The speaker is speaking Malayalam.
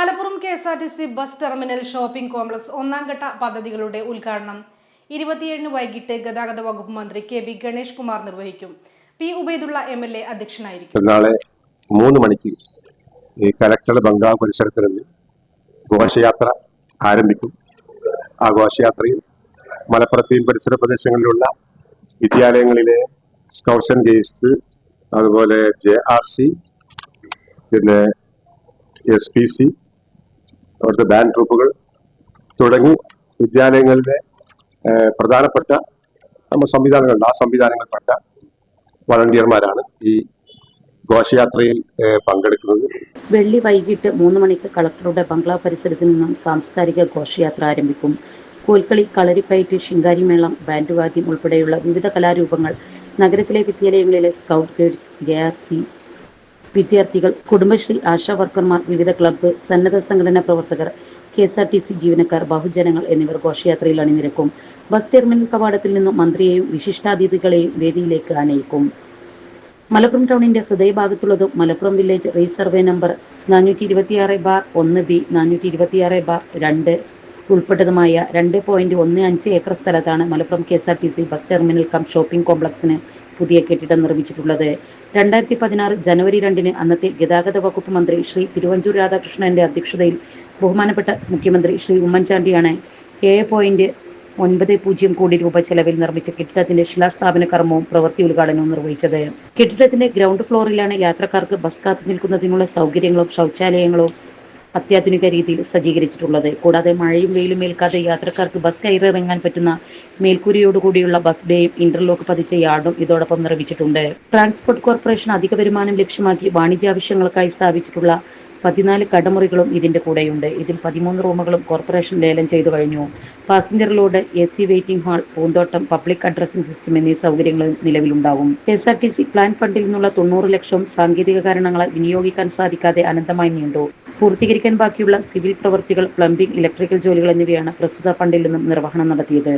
Malappuram K S R T C bus terminal shopping complex ഒന്നാം ഘട്ട പദ്ധതികളുടെ ഉദ്ഘാടനം. ഇരുപത്തിയേഴിന് വൈകിട്ട് ഗതാഗത വകുപ്പ് മന്ത്രി കെ ബി ഗണേഷ് കുമാർ നിർവഹിക്കും. P Ubaidullah M L A അധ്യക്ഷനായിരിക്കും. നാളെ മൂന്ന് മണിക്ക് ഈ കലക്ടർ ബംഗാൾ പരിസരത്ത് നിന്ന് ഘോഷയാത്ര ആരംഭിക്കും. ആ ഘോഷയാത്രയിൽ മലപ്പുറത്തെയും പരിസര പ്രദേശങ്ങളിലുള്ള വിദ്യാലയങ്ങളിലെ സ്കൗട്ട്സ് ആൻഡ് അതുപോലെ ജെ ആർ സി പിന്നെ എസ് പി സി അവിടുത്തെ ബാൻഡ് ട്രൂപ്പുകൾ തുടങ്ങി വിദ്യാലയങ്ങളിലെ പ്രധാനപ്പെട്ട സംവിധാനങ്ങളുണ്ട്. ആ സംവിധാനങ്ങൾപ്പെട്ട വളണ്ടിയർമാരാണ് ഈ ഘോഷയാത്രയിൽ പങ്കെടുക്കുന്നത്. വെള്ളി വൈകിട്ട് മൂന്ന് മണിക്ക് കളക്ടറുടെ ബംഗ്ലാവ് പരിസരത്തു നിന്നും സാംസ്കാരിക ഘോഷയാത്ര ആരംഭിക്കും. കോൽക്കളി കളരിപ്പയറ്റ് ശിങ്കാരിമേളം ബാൻഡ് വാദ്യം ഉൾപ്പെടെയുള്ള വിവിധ കലാരൂപങ്ങൾ നഗരത്തിലെ വിദ്യാലയങ്ങളിലെ scout guides J R C വിദ്യാർത്ഥികൾ കുടുംബശ്രീ ആശാ വർക്കർമാർ വിവിധ ക്ലബ്ബ് സന്നദ്ധ സംഘടനാ പ്രവർത്തകർ K S R T C ജീവനക്കാർ ബഹുജനങ്ങൾ എന്നിവർ ഘോഷയാത്രയിൽ അണിനിരക്കും. ബസ് ടെർമിനൽ കവാടത്തിൽ നിന്നും മന്ത്രിയെയും വിശിഷ്ടാതിഥികളെയും വേദിയിലേക്ക് ആനയിക്കും. മലപ്പുറം ടൗണിന്റെ ഹൃദയഭാഗത്തുള്ളതും മലപ്പുറം വില്ലേജ് റീസർവേ നമ്പർ നാനൂറ്റി ഇരുപത്തിയാറ് ബാർ ഒന്ന് ബി നാനൂറ്റി ഇരുപത്തിയാറ് ബാർ രണ്ട് ഉൾപ്പെട്ടതുമായ രണ്ട് പോയിന്റ് ഒന്ന് അഞ്ച് ഏക്കർ സ്ഥലത്താണ് Malappuram K S R T C bus terminal cum shopping കോംപ്ലക്സിന് പുതിയ കെട്ടിടം നിർമ്മിച്ചിട്ടുള്ളത്. രണ്ടായിരത്തി പതിനാറ് ജനുവരി രണ്ടിന് അന്നത്തെ ഗതാഗത വകുപ്പ് മന്ത്രി ശ്രീ തിരുവഞ്ചൂർ രാധാകൃഷ്ണന്റെ അധ്യക്ഷതയിൽ ബഹുമാനപ്പെട്ട മുഖ്യമന്ത്രി ശ്രീ ഉമ്മൻചാണ്ടിയാണ് ഏഴ് പോയിന്റ് ഒൻപത് പൂജ്യം കോടി രൂപ ചെലവിൽ നിർമ്മിച്ച കെട്ടിടത്തിന്റെ ശിലാസ്ഥാപന കർമ്മവും പ്രവൃത്തി ഉദ്ഘാടനവും നിർവഹിച്ചത്. കെട്ടിടത്തിന്റെ ഗ്രൗണ്ട് ഫ്ലോറിലാണ് യാത്രക്കാർക്ക് ബസ് കാത്തു നിൽക്കുന്നതിനുള്ള സൗകര്യങ്ങളും ശൗചാലയങ്ങളും അത്യാധുനിക രീതിയിൽ സജ്ജീകരിച്ചിട്ടുള്ളത്. കൂടാതെ മഴയും വെയിലും ഏൽക്കാതെ യാത്രക്കാർക്ക് ബസ് കയറിയിറങ്ങാൻ പറ്റുന്ന മേൽക്കൂരയോടുകൂടിയുള്ള ബസ് ബേയും ഇന്റർലോക്ക് പതിച്ച യാർഡും ഇതോടൊപ്പം നിർമ്മിച്ചിട്ടുണ്ട്. ട്രാൻസ്പോർട്ട് കോർപ്പറേഷൻ അധിക വരുമാനം ലക്ഷ്യമാക്കി വാണിജ്യ ആവശ്യങ്ങൾക്കായി സ്ഥാപിച്ചിട്ടുള്ള പതിനാല് കടമുറികളും ഇതിന്റെ കൂടെയുണ്ട്. ഇതിൽ പതിമൂന്ന് റൂമുകളും കോർപ്പറേഷൻ ലേലം ചെയ്തു കഴിഞ്ഞു. Passenger load A C waiting hall പൂന്തോട്ടം പബ്ലിക് അഡ്രസ്സിംഗ് സിസ്റ്റം എന്നീ സൗകര്യങ്ങൾ നിലവിലുണ്ടാകും. K S R T C plan ഫണ്ടിൽ നിന്നുള്ള തൊണ്ണൂറ് ലക്ഷം സാങ്കേതിക കാരണങ്ങളാൽ വിനിയോഗിക്കാൻ സാധിക്കാതെ അനന്തമായി നീണ്ടു. പൂർത്തീകരിക്കാൻ ബാക്കിയുള്ള സിവിൽ പ്രവർത്തികൾ പ്ലംബിംഗ് ഇലക്ട്രിക്കൽ ജോലികൾ എന്നിവയാണ് പ്രസ്തുത ഫണ്ടിൽ നിന്നും നിർവഹണം നടത്തിയത്.